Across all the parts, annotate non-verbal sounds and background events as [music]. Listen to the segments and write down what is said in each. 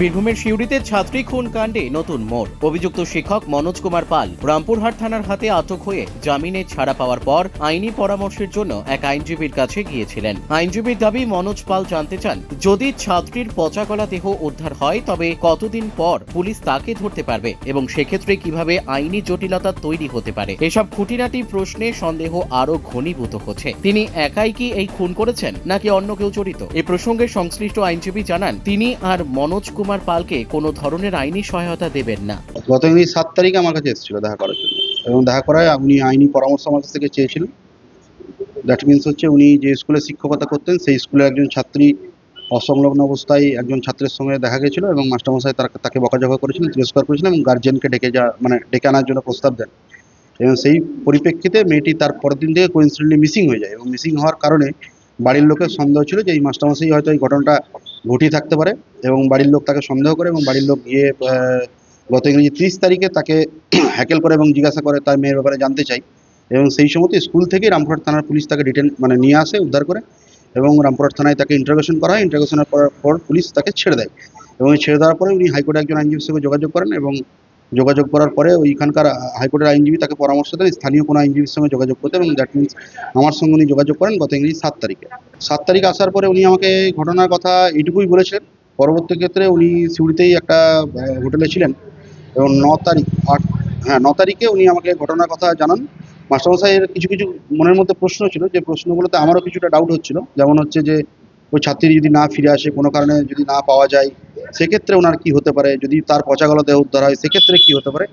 বীরভূমের সিউড়িতে ছাত্রী খুন কাণ্ডে নতুন মোড়। অভিযুক্ত শিক্ষক মনোজ কুমার পাল রামপুরহাট থানার হাতে আটক হয়ে জামিনে ছাড়া পাওয়ার পর আইনি পরামর্শের জন্য এক আইনজীবীর কাছে গিয়েছিলেন। আইনজীবীর দাবি, মনোজ পাল জানতে চান, যদি ছাত্রীর পচাগলা দেহ উদ্ধার হয়, তবে কতদিন পর পুলিশ তাকে ধরতে পারবে এবং সেক্ষেত্রে কীভাবে আইনি জটিলতা তৈরি হতে পারে? এসব খুঁটিনাটি প্রশ্নে সন্দেহ আরও ঘনীভূত হচ্ছে। তিনি একাই কি এই খুন করেছেন, নাকি অন্য কেউ জড়িত? এ প্রসঙ্গে সংশ্লিষ্ট আইনজীবী জানান, তিনি আর মনোজ কুমার পালকে কোনো ধরনের আইনি সহায়তা দেবেন না। গত ইংরেজি সাত তারিখ আমার কাছে এসেছিল দেখা করার জন্য। এবং দেখা করায় উনি আইনি পরামর্শ আমার কাছ থেকে চেয়েছিলেন দ্যাট মিনস হচ্ছে উনি যে স্কুলে শিক্ষকতা করতেন, সেই স্কুলের একজন ছাত্রী অসংলগ্ন অবস্থায় একজন ছাত্রের সঙ্গে দেখা গেছিল এবং মাস্টারমশাই তাকে বকাঝকা করেছিলেন, তিরস্কার করেছিলেন এবং গার্জেনকে ডেকে যা মানে ডেকে আনার জন্য প্রস্তাব দেন। এবং সেই পরিপ্রেক্ষিতে মেয়েটি তার পরের দিন থেকে কোইন্সিডেন্টলি মিসিং হয়ে যায় এবং মিসিং হওয়ার কারণে বাড়ির লোকের সন্দেহ ছিল যে এই মাস্টারমশাই হয়তো এই ঘটনাটা ঘটিয়ে থাকতে পারে এবং বাড়ির লোক তাকে সন্দেহ করে এবং বাড়ির লোক গিয়ে গত ইংরেজি ত্রিশ তারিখে তাকে [clears throat] হ্যাকেল করে এবং জিজ্ঞাসা করে তার মেয়ের ব্যাপারে জানতে চাই। এবং সেই সময় স্কুল থেকে রামপুরহাট থানার পুলিশ তাকে ডিটেন মানে নিয়ে আসে, উদ্ধার করে এবং রামপুরহাট থানায় তাকে ইন্টারোগেশন করা হয় ইন্টারোগেশনের পর পুলিশ তাকে ছেড়ে দেয় এবং ছেড়ে দেওয়ার পরে উনি হাইকোর্টে একজন আইনজীবীর সঙ্গে যোগাযোগ করেন এবং যোগাযোগ করার পরে ওইখানকার হাইকোর্টের আইনজীবী তাকে পরামর্শ দেন, স্থানীয় কোনো আইনজীবীর সঙ্গে যোগাযোগ করতে এবং দ্যাট মিনস আমার সঙ্গে উনি যোগাযোগ করেন গত ইংরেজি সাত তারিখে। সাত তারিখ আসার পরে উনি আমাকে ঘটনার কথা এইটুকুই বলেছেন। পরবর্তী ক্ষেত্রে উনি সিউড়িতেই একটা হোটেলে ছিলেন এবং ন তারিখ, আট হ্যাঁ ন তারিখে উনি আমাকে ঘটনার কথা জানান। মাস্টারমশাইয়ের কিছু কিছু মনের মধ্যে প্রশ্ন ছিল, যে প্রশ্নগুলোতে আমারও কিছুটা ডাউট হচ্ছিল। যেমন হচ্ছে যে ওই ছাত্রী যদি না ফিরে আসে, কোনো কারণে যদি না পাওয়া যায়, সেক্ষেত্রে ওনার কি হতে পারে? যদি তার পচাগলা দেহ উদ্ধার হয়, সেক্ষেত্রে কি হতে পারে?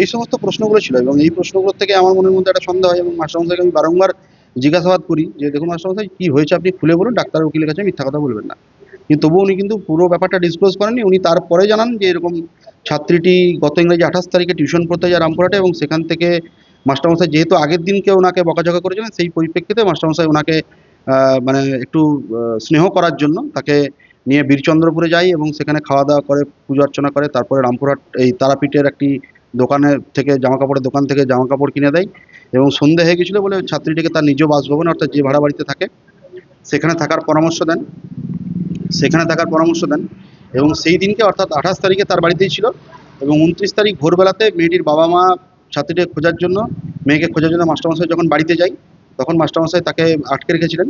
এই সমস্ত প্রশ্নগুলো ছিল এবং এই প্রশ্নগুলো থেকে আমার মনের মধ্যে একটা সন্দেহ হয় এবং মাস্টারমশাইকে আমি বারংবার জিজ্ঞাসাবাদ করি যে, দেখুন মাস্টারমশাই, কী হয়েছে আপনি খুলে বলুন ডাক্তার উকিলের কাছে মিথ্যা কথা বলবেন না। কিন্তু তবুও উনি কিন্তু পুরো ব্যাপারটা ডিসক্লোজ করেননি। উনি তারপরে জানান যে, এরকম ছাত্রীটি গত ইংরেজি আঠাশ তারিখে টিউশন পড়তে যায় রামপুরহাটে এবং সেখান থেকে মাস্টারমশাই যেহেতু আগের দিনকে ওনাকে বকাঝকা করেছিলেন, সেই পরিপ্রেক্ষিতে মাস্টারমশাই ওনাকে মানে একটু স্নেহ করার জন্য তাকে নিয়ে বীরচন্দ্রপুরে যাই এবং সেখানে খাওয়া দাওয়া করে, পুজো অর্চনা করে, তারপরে রামপুরহাট এই তারাপীঠের একটি দোকানের থেকে জামা কাপড়ের দোকান থেকে জামা কাপড় কিনে দেয় এবং সন্ধে হয়ে গেছিল বলে ছাত্রীটিকে তার নিজ বাসভবনে অর্থাৎ যে ভাড়া বাড়িতে থাকে, সেখানে থাকার পরামর্শ দেন। সেখানে থাকার পরামর্শ দেন এবং সেই দিনকে অর্থাৎ আঠাশ তারিখে তার বাড়িতেই ছিল এবং উনত্রিশ তারিখ ভোরবেলাতে মেয়েটির বাবা মা ছাত্রীটিকে খোঁজার জন্য, মেয়েকে খোঁজার জন্য মাস্টারমশাই যখন বাড়িতে যাই তখন মাস্টারমশাই তাকে আটকে রেখেছিলেন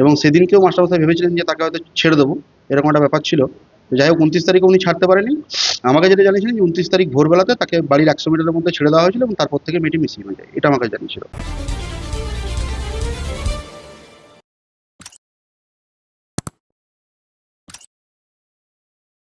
এবং সেদিনকেও মাস্টারমশাই ভেবেছিলেন যে তাকে হয়তো ছেড়ে দেবো, এরকম একটা ব্যাপার ছিল। যাই হোক, উনত্রিশ তারিখে উনি ছাড়তে পারেনি। আমাকে যেটা জানিয়েছিলেন যে উনত্রিশ তারিখ ভোরবেলাতে তাকে বাড়ির একশো মিটারের মধ্যে ছেড়ে দেওয়া হয়েছিল এবং তারপর থেকে মেয়েটি মিসিং হয়ে যায়। এটা আমাকে জানিয়েছিল।